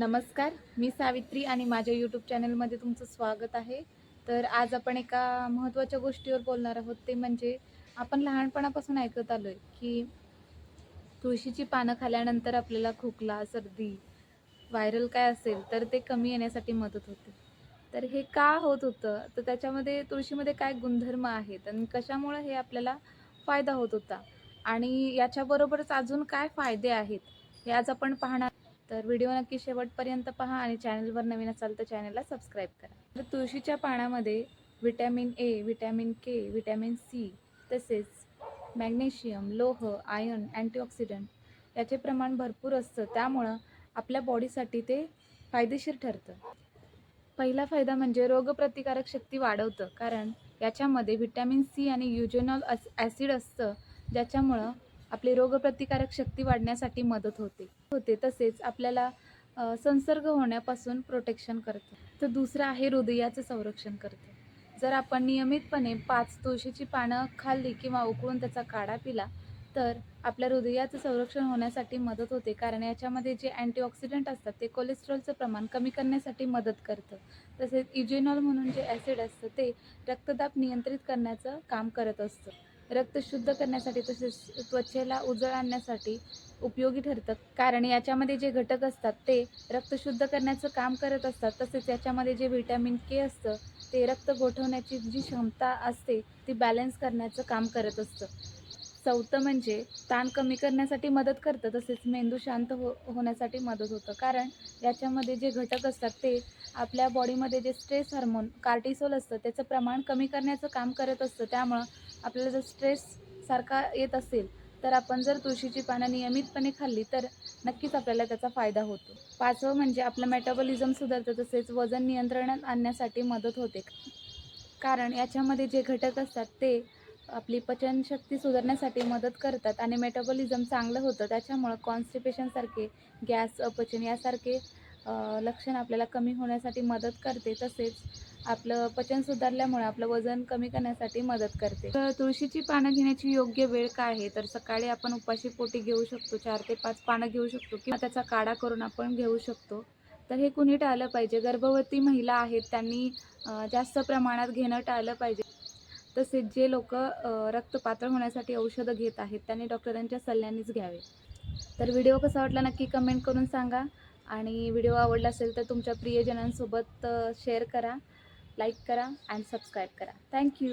नमस्कार मी सावित्री आणि माझ्या यूट्यूब चॅनलमध्ये तुमचं स्वागत आहे. तर आज आपण एका महत्त्वाच्या गोष्टीवर बोलणार आहोत ते म्हणजे आपण लहानपणापासून ऐकत आलो आहे की तुळशीची पानं खाल्यानंतर आपल्याला खोकला सर्दी व्हायरल काय असेल तर ते कमी येण्यासाठी मदत होते. तर हे का होत होतं? तर त्याच्यामध्ये तुळशीमध्ये काय गुणधर्म आहेत आणि कशामुळं हे आपल्याला फायदा होत होता? आणि याच्याबरोबरच अजून काय फायदे आहेत हे आज आपण पाहणार तर व्हिडिओ नक्की शेवटपर्यंत पहा आणि चॅनलवर नवीन असाल तर चॅनलला सबस्क्राईब करा. तर तुळशीच्या पाण्यामध्ये vitamin A vitamin K vitamin C तसेच मॅग्नेशियम लोह आयर्न अँटीऑक्सिडंट याचे प्रमाण भरपूर असतं. त्यामुळं आपल्या बॉडीसाठी ते फायदेशीर ठरतं. पहिला फायदा म्हणजे रोगप्रतिकारक शक्ती वाढवतं कारण याच्यामध्ये व्हिटॅमिन सी आणि युजेनॉल अस ॲसिड असतं ज्याच्यामुळं आपली रोगप्रतिकारक शक्ती वाढण्यासाठी मदत होते. होते तसेच आपल्याला संसर्ग होण्यापासून प्रोटेक्शन करते. तर दुसरं आहे हृदयाचं संरक्षण करते. जर आपण नियमितपणे पाच तुळशीची पानं खाल्ली किंवा उकळून त्याचा काढा पिला तर आपल्या हृदयाचं संरक्षण होण्यासाठी मदत होते. कारण याच्यामध्ये जे अँटीऑक्सिडंट असतात ते कोलेस्ट्रॉलचं प्रमाण कमी करण्यासाठी मदत करतं. तसेच इजेनॉल म्हणून जे ॲसिड असतं ते रक्तदाब नियंत्रित करण्याचं काम करत असतं. रक्त शुद्ध करण्यासाठी तसेच त्वचेला उजळ आणण्यासाठी उपयोगी ठरतं. कारण याच्यामध्ये जे घटक असतात ते रक्त शुद्ध करण्याचं काम करत असतात. तसेच याच्यामध्ये जे व्हिटॅमिन के असतं ते रक्त गोठवण्याची जी क्षमता असते ती बॅलन्स करण्याचं काम करत असतं. चौथं म्हणजे ताण कमी करण्यासाठी मदत करतं. तसेच मेंदू शांत हो होण्यासाठी मदत होतं. कारण याच्यामध्ये जे घटक असतात ते आपल्या बॉडीमध्ये जे स्ट्रेस हार्मोन कार्टिसोल असतं त्याचं प्रमाण कमी करण्याचं काम करत असतं. त्यामुळं आपल्याला जर स्ट्रेस सारखा येत असेल तर आपण जर तुळशीची पानं नियमितपणे खाल्ली तर नक्कीच आपल्याला त्याचा फायदा होतो. पाचवं म्हणजे आपलं मेटाबॉलिझम सुधारतं तसेच वजन नियंत्रणात आणण्यासाठी मदत होते. कारण याच्यामध्ये जे घटक असतात ते आपली पचनशक्ती सुधारण्यासाठी मदत करतात आणि मेटाबॉलिझम चांगलं होतं. त्याच्यामुळं कॉन्स्टिपेशनसारखे गॅस अपचन यासारखे लक्षण आपल्याला कमी होण्यासाठी मदत करते. तसेच आपलं पचन सुधारल्यामुळे आपलं वजन कमी करण्यासाठी मदत करते. तर तुळशीची पानं घेण्याची योग्य वेळ काय आहे? तर सकाळी आपण उपाशी पोटी घेऊ शकतो चार ते पाच पानं घेऊ शकतो किंवा त्याचा काढा करून आपण घेऊ शकतो. तर हे कुणी टाळलं पाहिजे? गर्भवती महिला आहेत त्यांनी जास्त प्रमाणात घेणं टाळलं पाहिजे. तसेच जे लोक रक्तपात्र होण्यासाठी औषधं घेत आहेत त्यांनी डॉक्टरांच्या सल्ल्यानेच घ्यावे. तर व्हिडिओ कसा वाटला नक्की कमेंट करून सांगा. आणि व्हिडिओ आवडला असेल तर तुमच्या प्रियजनांसोबत शेअर करा. लाईक करा अँड सबस्क्राईब करा. Thank you